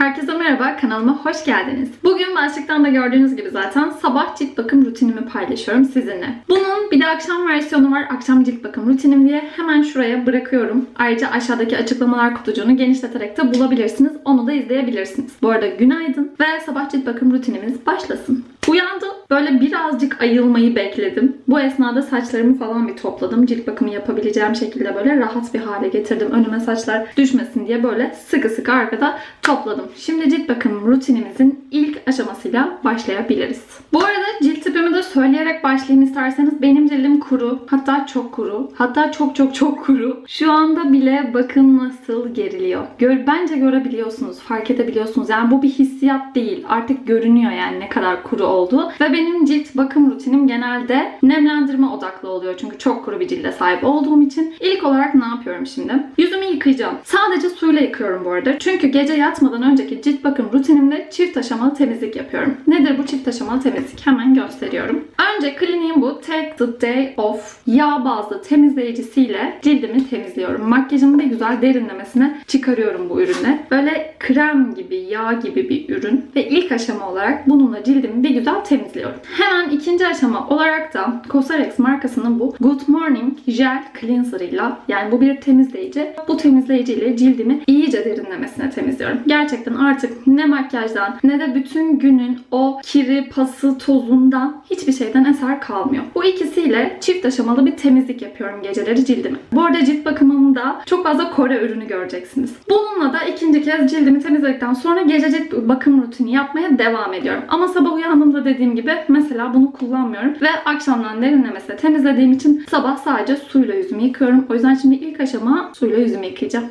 Herkese merhaba, kanalıma hoş geldiniz. Bugün başlıktan da gördüğünüz gibi zaten sabah cilt bakım rutinimi paylaşıyorum sizinle. Bunun bir de akşam versiyonu var, akşam cilt bakım rutinim diye hemen şuraya bırakıyorum. Ayrıca aşağıdaki açıklamalar kutucuğunu genişleterek de bulabilirsiniz. Onu da izleyebilirsiniz. Bu arada günaydın ve sabah cilt bakım rutinimiz başlasın. Uyandım. Böyle birazcık ayılmayı bekledim. Bu esnada saçlarımı falan bir topladım. Cilt bakımı yapabileceğim şekilde böyle rahat bir hale getirdim. Önüme saçlar düşmesin diye böyle sıkı sıkı arkada topladım. Şimdi cilt bakım rutinimizin ilk aşamasıyla başlayabiliriz. Bu arada cilt tipimi de söyleyerek başlayayım isterseniz. Benim cildim kuru. Hatta çok kuru. Hatta çok çok çok kuru. Şu anda bile bakın nasıl geriliyor. Gör, bence görebiliyorsunuz. Fark edebiliyorsunuz. Yani bu bir hissiyat değil. Artık görünüyor yani ne kadar kuru olduğu. Ve benim cilt bakım rutinim genelde nemlendirme odaklı oluyor. Çünkü çok kuru bir cilde sahip olduğum için. İlk olarak ne yapıyorum şimdi? Yüzümü yıkayacağım. Sadece suyla yıkıyorum bu arada. Çünkü gece yatmadan önceki cilt bakım rutinimde çift aşamalı temizlik yapıyorum. Nedir bu çift aşamalı temizlik? Hemen gösteriyorum. Önce kliniğim bu Take the Day Off yağ bazlı temizleyicisiyle cildimi temizliyorum. Makyajımı bir güzel derinlemesine çıkarıyorum bu ürünle. Böyle krem gibi, yağ gibi bir ürün. Ve ilk aşama olarak bununla cildimi bir güzel temizliyorum. Hemen ikinci aşama olarak da Cosrx markasının bu Good Morning Gel Cleanser ile yani bu bir temizleyici. Bu temizleyici ile cildimi iyice derinlemesine temizliyorum. Gerçekten artık ne makyajdan ne de bütün günün o kiri, pası, tozundan hiçbir şeyden eser kalmıyor. Bu ikisiyle çift aşamalı bir temizlik yapıyorum geceleri cildimi. Bu arada cilt bakımında çok fazla Kore ürünü göreceksiniz. Bununla da ikinci kez cildimi temizledikten sonra gece cilt bakım rutini yapmaya devam ediyorum. Ama sabah uyandığımda dediğim gibi mesela bunu kullanmıyorum ve akşamdan derinlemesine temizlediğim için sabah sadece suyla yüzümü yıkıyorum. O yüzden şimdi ilk aşama suyla yüzümü yıkayacağım.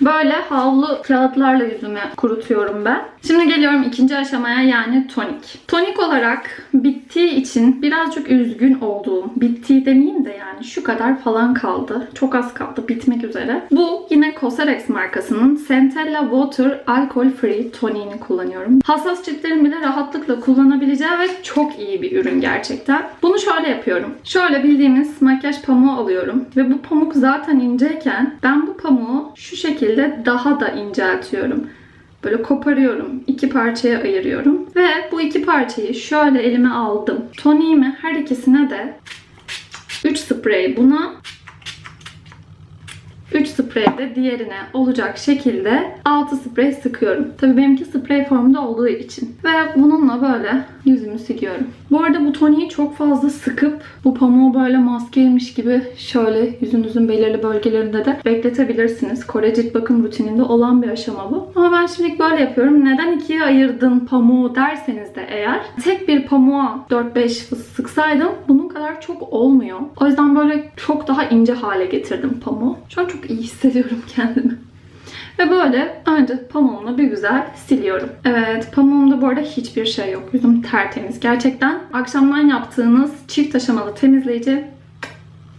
Böyle havlu kağıtlarla yüzümü kurutuyorum ben. Şimdi geliyorum ikinci aşamaya yani tonik. Tonik olarak bittiği için birazcık üzgün olduğum, bittiği demeyeyim de yani şu kadar falan kaldı. Çok az kaldı bitmek üzere. Bu yine Cosrx markasının Centella Water Alcohol Free toniğini kullanıyorum. Hassas ciltlerin bile rahatlıkla kullanabileceği ve çok iyi bir ürün gerçekten. Bunu şöyle yapıyorum. Şöyle bildiğimiz makyaj pamuğu alıyorum ve bu pamuk zaten inceyken ben bu pamuğu şu şekilde daha da inceltiyorum. Böyle koparıyorum. iki parçaya ayırıyorum. Ve bu iki parçayı şöyle elime aldım. Toniğimi her ikisine de 3 sprey buna 3 sprey de diğerine olacak şekilde 6 sprey sıkıyorum. Tabii benimki sprey formda olduğu için. Ve bununla böyle yüzümü siliyorum. Bu arada bu toniği çok fazla sıkıp bu pamuğu böyle maskeymiş gibi şöyle yüzünüzün belirli bölgelerinde de bekletebilirsiniz. Kore cilt bakım rutininde olan bir aşama bu. Ama ben şimdilik böyle yapıyorum. Neden ikiye ayırdın pamuğu derseniz de eğer tek bir pamuğa 4-5 fıs sıksaydım bunun kadar çok olmuyor. O yüzden böyle çok daha ince hale getirdim pamuğu. Şu an çok iyi hissediyorum kendimi. Ve böyle önce pamuğumla bir güzel siliyorum. Evet pamuğumda bu arada hiçbir şey yok. Yüzüm tertemiz. Gerçekten akşamdan yaptığınız çift aşamalı temizleyici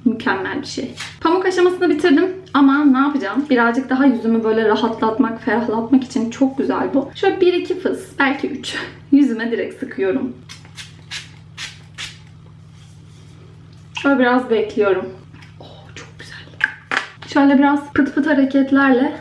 mükemmel bir şey. Pamuk aşamasını bitirdim ama ne yapacağım? Birazcık daha yüzümü böyle rahatlatmak, ferahlatmak için çok güzel bu. Şöyle 1-2 fıs, belki 3 yüzüme direkt sıkıyorum. Şöyle biraz bekliyorum. Oh. Şöyle biraz pıt pıt hareketlerle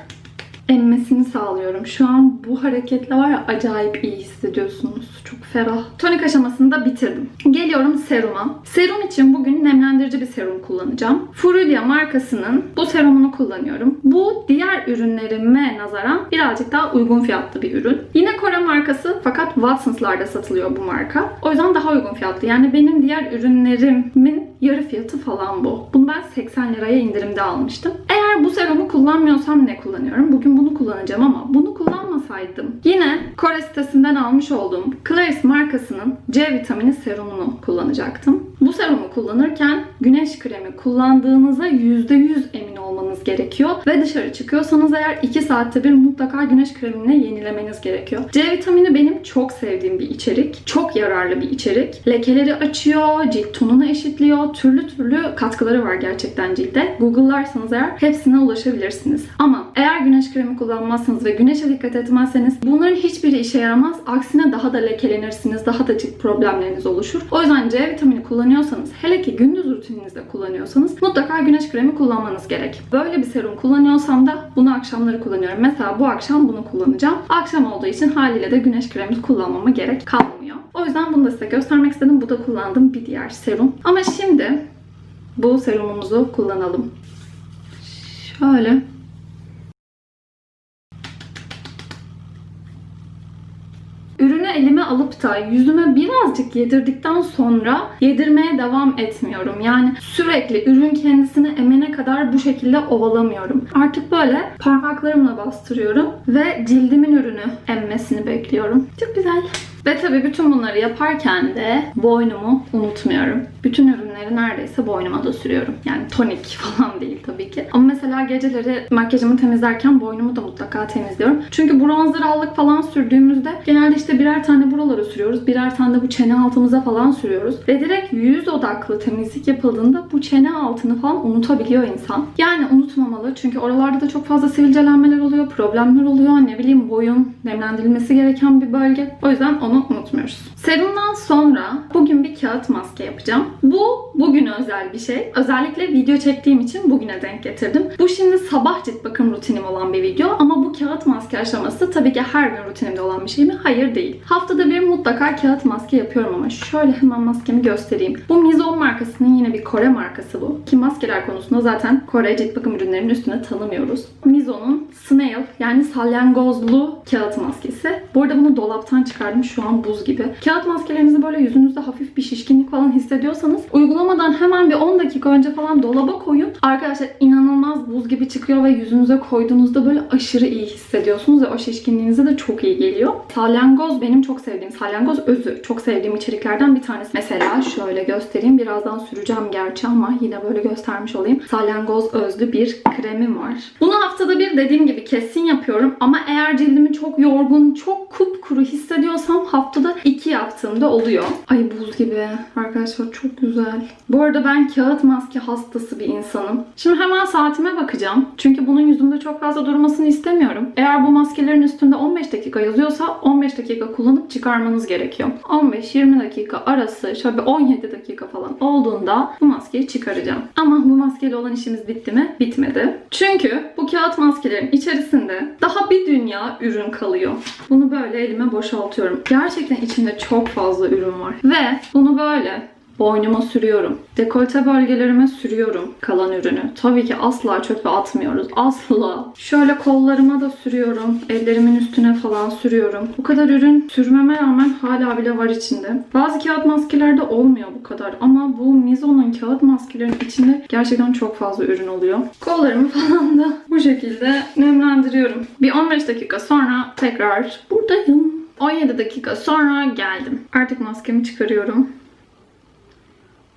emmesini sağlıyorum. Şu an bu hareketle var ya acayip iyi hissediyorsunuz. Çok ferah. Tonik aşamasını da bitirdim. Geliyorum seruma. Serum için bugün nemlendirici bir serum kullanacağım. Furulia markasının bu serumunu kullanıyorum. Bu diğer ürünlerime nazaran birazcık daha uygun fiyatlı bir ürün. Yine Kore markası fakat Watsons'larda satılıyor bu marka. O yüzden daha uygun fiyatlı. Yani benim diğer ürünlerimin yarı fiyatı falan bu. Bunu ben 80 liraya indirimde almıştım. Eğer bu serumu kullanmıyorsam ne kullanıyorum? Bugün bunu kullanacağım ama bunu kullanmasaydım yine Kore sitesinden almış olduğum Clarins markasının C vitamini serumunu kullanacaktım. Bu serumu kullanırken güneş kremi kullandığınıza %100 emin olmanız gerekiyor. Ve dışarı çıkıyorsanız eğer 2 saatte bir mutlaka güneş kremini yenilemeniz gerekiyor. C vitamini benim çok sevdiğim bir içerik. Çok yararlı bir içerik. Lekeleri açıyor, cilt tonunu eşitliyor. Türlü türlü katkıları var gerçekten cilde. Google'larsanız eğer hepsine ulaşabilirsiniz. Ama eğer güneş kremi kullanmazsanız ve güneşe dikkat etmezseniz bunların hiçbiri işe yaramaz. Aksine daha da lekelenirsiniz. Daha da cilt problemleriniz oluşur. O yüzden C vitamini kullanıyorsanız hele ki gündüz rutininizde kullanıyorsanız mutlaka güneş kremi kullanmanız gerek. Böyle bir serum kullanıyorsam da bunu akşamları kullanıyorum. Mesela bu akşam bunu kullanacağım. Akşam olduğu için haliyle de güneş kremi kullanmama gerek kalmıyor. O yüzden bunu da size göstermek istedim. Bu da kullandığım bir diğer serum. Ama şimdi bu serumumuzu kullanalım. Şöyle Ürünü elime alıp da yüzüme birazcık yedirdikten sonra yedirmeye devam etmiyorum. Yani sürekli ürün kendisini emene kadar bu şekilde ovalamıyorum. Artık böyle parmaklarımla bastırıyorum ve cildimin ürünü emmesini bekliyorum. Çok güzel. Ve tabii bütün bunları yaparken de boynumu unutmuyorum. Bütün ürünleri neredeyse boynuma da sürüyorum. Yani tonik falan değil tabii ki. Ama mesela geceleri makyajımı temizlerken boynumu da mutlaka temizliyorum. Çünkü bronzer allık falan sürdüğümüzde genelde işte birer tane buralara sürüyoruz. Birer tane de bu çene altımıza falan sürüyoruz. Ve direkt yüz odaklı temizlik yapıldığında bu çene altını falan unutabiliyor insan. Yani unutmamalı. Çünkü oralarda da çok fazla sivilcelenmeler oluyor, problemler oluyor. Ne bileyim boyun nemlendirilmesi gereken bir bölge. O yüzden onu unutmuyoruz. Serumdan sonra bugün bir kağıt maske yapacağım. Bu bugün özel bir şey. Özellikle video çektiğim için bugüne denk getirdim. Bu şimdi sabah cilt bakım rutinim olan bir video ama bu kağıt maske aşaması tabii ki her gün rutinimde olan bir şey mi? Hayır değil. Haftada bir mutlaka kağıt maske yapıyorum ama şöyle hemen maskemi göstereyim. Bu Mizon markasının yine bir Kore markası bu. Ki maskeler konusunda zaten Kore cilt bakım ürünlerinin üstüne tanımıyoruz. Mizon'un Snail yani salyangozlu kağıt maskesi. Bu arada bunu dolaptan çıkardım şu an buz gibi. Kağıt maskelerinizi böyle yüzünüzde hafif bir şişkinlik falan hissediyorsanız uygulamadan hemen bir 10 dakika önce falan dolaba koyun. Arkadaşlar inanılmaz buz gibi çıkıyor ve yüzünüze koyduğunuzda böyle aşırı iyi hissediyorsunuz ve o şişkinliğinize de çok iyi geliyor. Salyangoz benim çok sevdiğim, salyangoz özü çok sevdiğim içeriklerden bir tanesi. Mesela şöyle göstereyim. Birazdan süreceğim gerçi ama yine böyle göstermiş olayım. Salyangoz özlü bir kremim var. Bunu haftada bir dediğim gibi kesin yapıyorum ama eğer cildimi çok yorgun, çok kupkuru hissediyorsam haftada iki yaptığımda oluyor. Ay buz gibi. Arkadaşlar çok güzel. Bu arada ben kağıt maske hastası bir insanım. Şimdi hemen saatime bakacağım. Çünkü bunun yüzümde çok fazla durmasını istemiyorum. Eğer bu maskelerin üstünde 15 dakika yazıyorsa 15 dakika kullanıp çıkarmanız gerekiyor. 15-20 dakika arası şöyle bir 17 dakika falan olduğunda bu maskeyi çıkaracağım. Ama bu maskeyle olan işimiz bitti mi? Bitmedi. Çünkü bu kağıt maskelerin içerisinde daha bir dünya ürün kalıyor. Bunu böyle elime boşaltıyorum. Gerçekten içinde çok fazla ürün var. Ve bunu böyle boynuma sürüyorum. Dekolte bölgelerime sürüyorum kalan ürünü. Tabii ki asla çöpe atmıyoruz. Asla. Şöyle kollarıma da sürüyorum. Ellerimin üstüne falan sürüyorum. Bu kadar ürün sürmeme rağmen hala bile var içinde. Bazı kağıt maskelerde olmuyor bu kadar. Ama bu Mizo'nun kağıt maskelerinin içinde gerçekten çok fazla ürün oluyor. Kollarımı falan da bu şekilde nemlendiriyorum. Bir 15 dakika sonra tekrar buradayım. 17 dakika sonra geldim. Artık maskemi çıkarıyorum.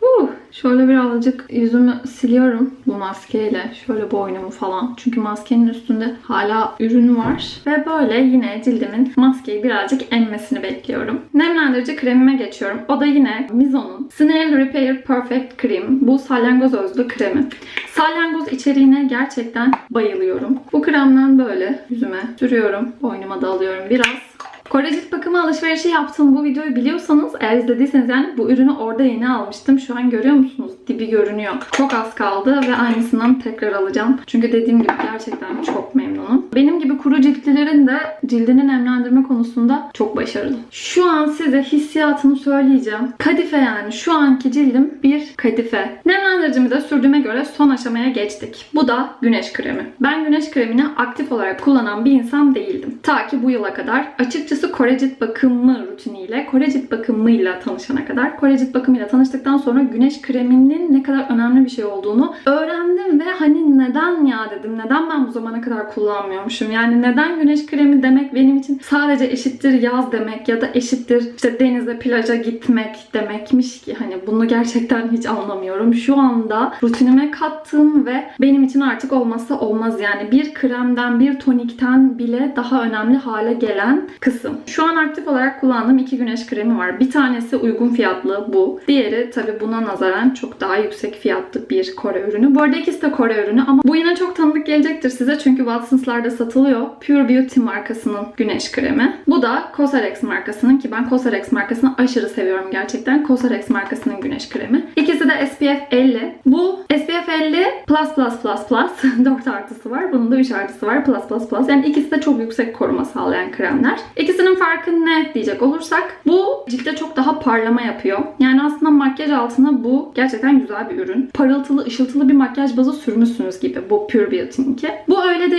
Uh, şöyle birazcık yüzümü siliyorum bu maskeyle. Şöyle boynumu falan. Çünkü maskenin üstünde hala ürün var. Ve böyle yine cildimin maskeyi birazcık emmesini bekliyorum. Nemlendirici kremime geçiyorum. O da yine Mizo'nun Snail Repair Perfect Cream. Bu salyangoz özlü kremi. Salyangoz içeriğine gerçekten bayılıyorum. Bu kremden böyle yüzüme sürüyorum. Boynuma da alıyorum biraz. Kore bakımı alışverişi yaptığım bu videoyu biliyorsanız eğer izlediyseniz yani bu ürünü orada yeni almıştım. Şu an görüyor musunuz? Dibi görünüyor. Çok az kaldı ve aynısından tekrar alacağım. Çünkü dediğim gibi gerçekten çok memnunum. Benim gibi kuru ciltlilerin de cildini nemlendirme konusunda çok başarılı. Şu an size hissiyatını söyleyeceğim. Kadife yani. Şu anki cildim bir kadife. Nemlendiricimi de sürdüğüme göre son aşamaya geçtik. Bu da güneş kremi. Ben güneş kremini aktif olarak kullanan bir insan değildim. Ta ki bu yıla kadar. Açıkçası Kore cilt bakımı rutiniyle, Kore bakımıyla tanışana kadar, Kore bakımıyla tanıştıktan sonra güneş kreminin ne kadar önemli bir şey olduğunu öğrendim ve hani neden ya dedim. Neden ben bu zamana kadar kullanmıyormuşum? Yani neden güneş kremi demek benim için sadece eşittir yaz demek ya da eşittir işte denize, plaja gitmek demekmiş ki hani bunu gerçekten hiç anlamıyorum. Şu anda rutinime kattığım ve benim için artık olmazsa olmaz yani bir kremden, bir tonikten bile daha önemli hale gelen kısım kısım. Şu an aktif olarak kullandığım iki güneş kremi var. Bir tanesi uygun fiyatlı bu. Diğeri tabi buna nazaran çok daha yüksek fiyatlı bir Kore ürünü. Bu arada ikisi de Kore ürünü ama bu yine çok tanıdık gelecektir size çünkü Watsons'larda satılıyor. Pure Beauty markasının güneş kremi. Bu da Cosrx markasının ki ben Cosrx markasını aşırı seviyorum gerçekten. Cosrx markasının güneş kremi. İkisi de SPF 50. Bu SPF 50 plus plus plus plus 4 artısı var. Bunun da 3 artısı var. Plus plus plus. Yani ikisi de çok yüksek koruma sağlayan kremler. İkisinin farkı ne diyecek olursak bu ciltte çok daha parlama yapıyor. Yani aslında makyaj altına bu gerçekten güzel bir ürün. Parıltılı, ışıltılı bir makyaj bazı sürmüşsünüz gibi bu Pure Beauty'ninki. Bu öyle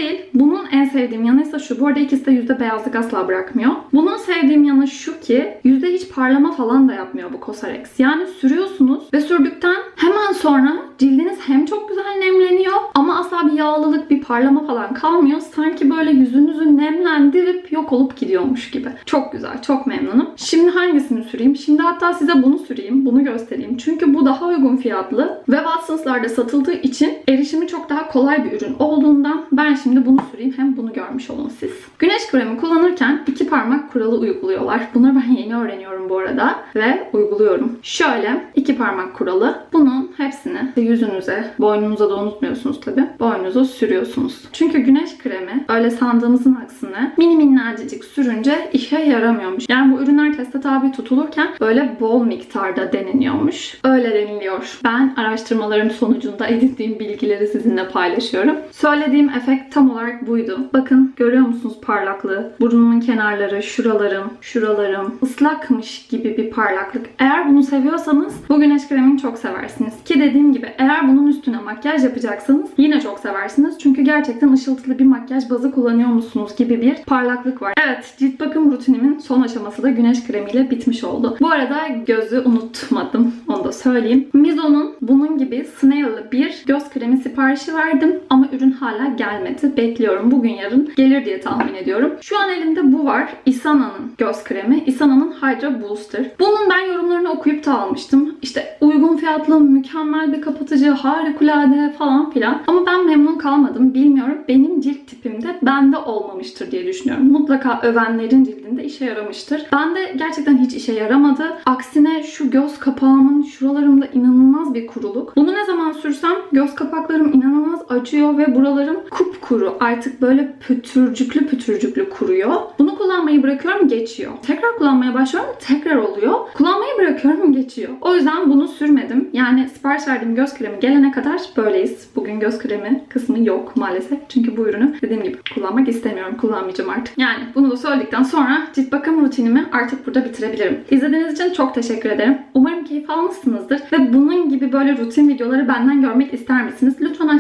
sevdiğim yanı ise şu. Bu arada ikisi de yüzde beyazlık asla bırakmıyor. Bunun sevdiğim yanı şu ki yüzde hiç parlama falan da yapmıyor bu Cosrx. Yani sürüyorsunuz ve sürdükten hemen sonra cildiniz hem çok güzel nemleniyor ama asla bir yağlılık, bir parlama falan kalmıyor. Sanki böyle yüzünüzü nemlendirip yok olup gidiyormuş gibi. Çok güzel, çok memnunum. Şimdi hangisini süreyim? Şimdi hatta size bunu süreyim, bunu göstereyim. Çünkü bu daha uygun fiyatlı ve Watsons'larda satıldığı için erişimi çok daha kolay bir ürün olduğundan ben şimdi bunu süreyim. Hem bunu görmüş olun siz. Güneş kremi kullanırken iki parmak kuralı uyguluyorlar. Bunları ben yeni öğreniyorum bu arada ve uyguluyorum. Şöyle iki parmak kuralı. Bunun hepsini yüzünüze, boynunuza da unutmuyorsunuz tabi. Boynunuza sürüyorsunuz. Çünkü güneş kremi öyle sandığımızın aksine mini minnacık sürünce işe yaramıyormuş. Yani bu ürünler teste tabi tutulurken böyle bol miktarda deneniyormuş. Öyle deniliyor. Ben araştırmalarım sonucunda edindiğim bilgileri sizinle paylaşıyorum. Söylediğim efekt tam olarak buydu. Bakın görüyor musunuz parlaklığı? Burnumun kenarları, şuralarım, şuralarım ıslakmış gibi bir parlaklık. Eğer bunu seviyorsanız bu güneş kremini çok seversiniz. Ki dediğim gibi eğer bunun üstüne makyaj yapacaksanız yine çok seversiniz. Çünkü gerçekten ışıltılı bir makyaj bazı kullanıyor musunuz gibi bir parlaklık var. Evet cilt bakım rutinimin son aşaması da güneş kremiyle bitmiş oldu. Bu arada gözü unutmadım. Onu da söyleyeyim. Mizo'nun bunun gibi Snail'lı bir göz kremi siparişi verdim ama ürün hala gelmedi. Bekliyorum. Bugün yarın gelir diye tahmin ediyorum. Şu an elimde bu var. Isana'nın göz kremi. Isana'nın Hydra Booster. Bunun ben yorumlarını okuyup da almıştım. İşte uygun fiyatlı, mükemmel bir kapatıcı, harikulade falan filan. Ama ben memnun kalmadım. Bilmiyorum. Benim cilt tipimde bende olmamıştır diye düşünüyorum. Mutlaka övenlerin cildinde işe yaramıştır. Bende gerçekten hiç işe yaramadı. Aksine şu göz kapağımın şuralarımda inanılmaz bir kuruluk. Bunu ne zaman sürsem göz kapaklarım inanılmaz acıyor ve buralarım kupkuru. Artık böyle pütürcüklü pütürcüklü kuruyor. Bunu kullanmayı bırakıyorum geçiyor. Tekrar kullanmaya başlıyorum tekrar oluyor. Kullanmayı bırakıyorum geçiyor. O yüzden bunu sürmedim. Yani sipariş verdiğim göz kremi gelene kadar böyleyiz. Bugün göz kremi kısmı yok maalesef. Çünkü bu ürünü dediğim gibi kullanmak istemiyorum. Kullanmayacağım artık. Yani bunu da söyledikten sonra cilt bakım rutinimi artık burada bitirebilirim. İzlediğiniz için çok teşekkür ederim. Umarım keyif almışsınızdır ve bunun gibi böyle rutin videoları benden görmek ister misiniz?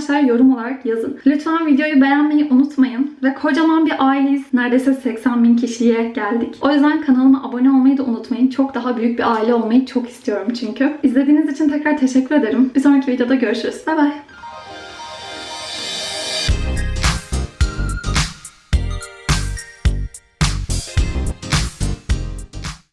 Aşağıya yorum olarak yazın. Lütfen videoyu beğenmeyi unutmayın ve kocaman bir aileyiz. Neredeyse 80 bin kişiye geldik. O yüzden kanalıma abone olmayı da unutmayın. Çok daha büyük bir aile olmayı çok istiyorum çünkü. İzlediğiniz için tekrar teşekkür ederim. Bir sonraki videoda görüşürüz. Bay bay.